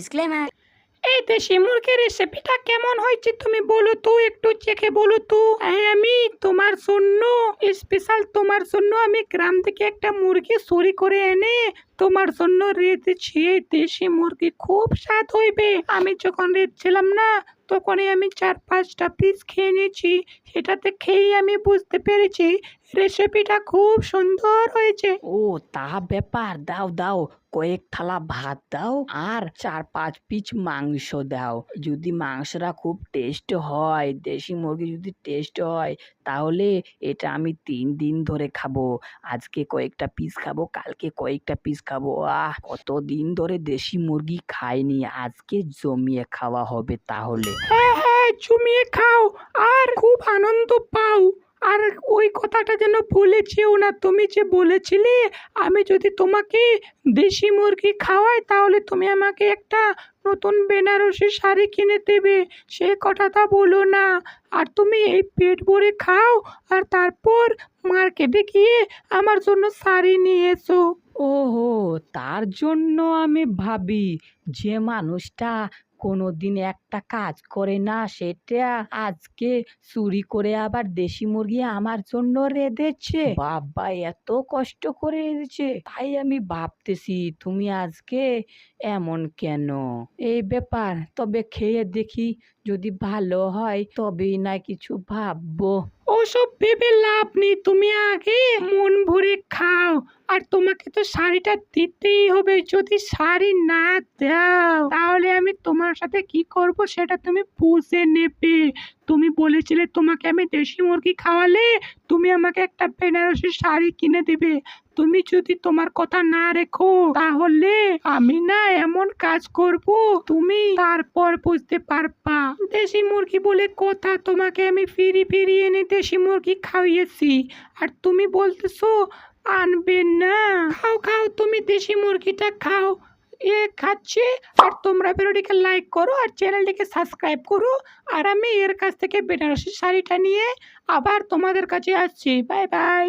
Disclaimer এই দেশি মুরগির রেসিপিটা কেমন হয়েছে তুমি বলো তো, একটু চেখে বলো তো। আমি তোমার জন্য স্পেশাল তোমার জন্য আমি গ্রাম থেকে একটা মুরগি চুরি করে এনে তোমার জন্য রেঁধেছি। এই দেশি মুরগি খুব স্বাদ হইবে। আমি যখন রেঁধছিলাম না, তখনই আমি চার পাঁচটা পিস খেয়ে নিয়েছি। সেটাতে খেয়েই আমি বুঝতে পেরেছি রেসিপিটা খুব সুন্দর হয়েছে। ও তা ব্যাপার দাও দাও কয়েক থালা ভাত দাও আর চার পাঁচ পিস মাংস দাও। যদি মাংসটা খুব টেস্ট হয় দেশি মুরগি যদি টেস্ট হয় তাহলে এটা আমি তিন দিন ধরে খাব। আজকে কয়েকটা পিস খাব কালকে কয়েকটা পিস খাব। আহ কত দিন ধরে দেশি মুরগি খাইনি আজকে জমিয়ে খাওয়া হবে তাহলে। হ্যাঁ হ্যাঁ জমিয়ে খাও আর খুব আনন্দ পাও। আর ওই কথাটা যেন ভুলেছেও না। তুমি যে বলেছিলে, আমি যদি তোমাকে দেশি মুরগি খাওয়াই, তাহলে তুমি আমাকে একটা নতুন বেনারসি শাড়ি কিনে দেবে। সে কথাটা বলো না। আর তুমি এই পেট ভরে খাও, আর তারপর মার্কেটে গিয়ে আমার জন্য শাড়ি নিয়ে এসো। ওহো, তার জন্য আমি ভাবি, যে মানুষটা কোনোদিন একটা কাজ করে না, সেটা আজকে চুরি করে আবার দেশি মুরগি আমার জন্য রেঁধেছে। বাবা, এত কষ্ট করে রেঁধেছে। তাই আমি ভাবতেছি, তুমি আজকে এমন কেন? এই ব্যাপার। তবে খেয়ে দেখি যদি ভালো হয়, তবেই না কিছু ভাববো। ওসব ভেবে লাভ নেই। তুমি আগে মন ভরে খাও। আর তোমাকে তো শাড়িটা দিতেই হবে। যদি শাড়ি না দাও, তাহলে আমি তোমার সাথে কি করব সেটা তুমি বুঝে নেবে। তুমি বলেছিলে তোমাকে আমি দেশি মুরগি খাওয়ালে, তুমি আমাকে একটা বেনারসি শাড়ি কিনে দেবে। তুমি যদি তোমার কথা না রেখো, তাহলে আমি না এমন কাজ করব, তুমি তারপর বুঝতে পারবা। দেশি মুরগি বলে কথা, তোমাকে আমি ফিরি ফিরিয়ে এনে দেশি মুরগি খাইয়েছি। আর তুমি বলতেছো আনবে না। খাও খাও, তুমি দেশি মুরগিটা খাও। এ খাচ্ছে, আর তোমরা ভিডিওটিকে লাইক করো, আর চ্যানেলটিকে সাবস্ক্রাইব করো। আর আমি এর কাছ থেকে বেনারসি শাড়িটা নিয়ে আবার তোমাদের কাছে আসছি। Bye bye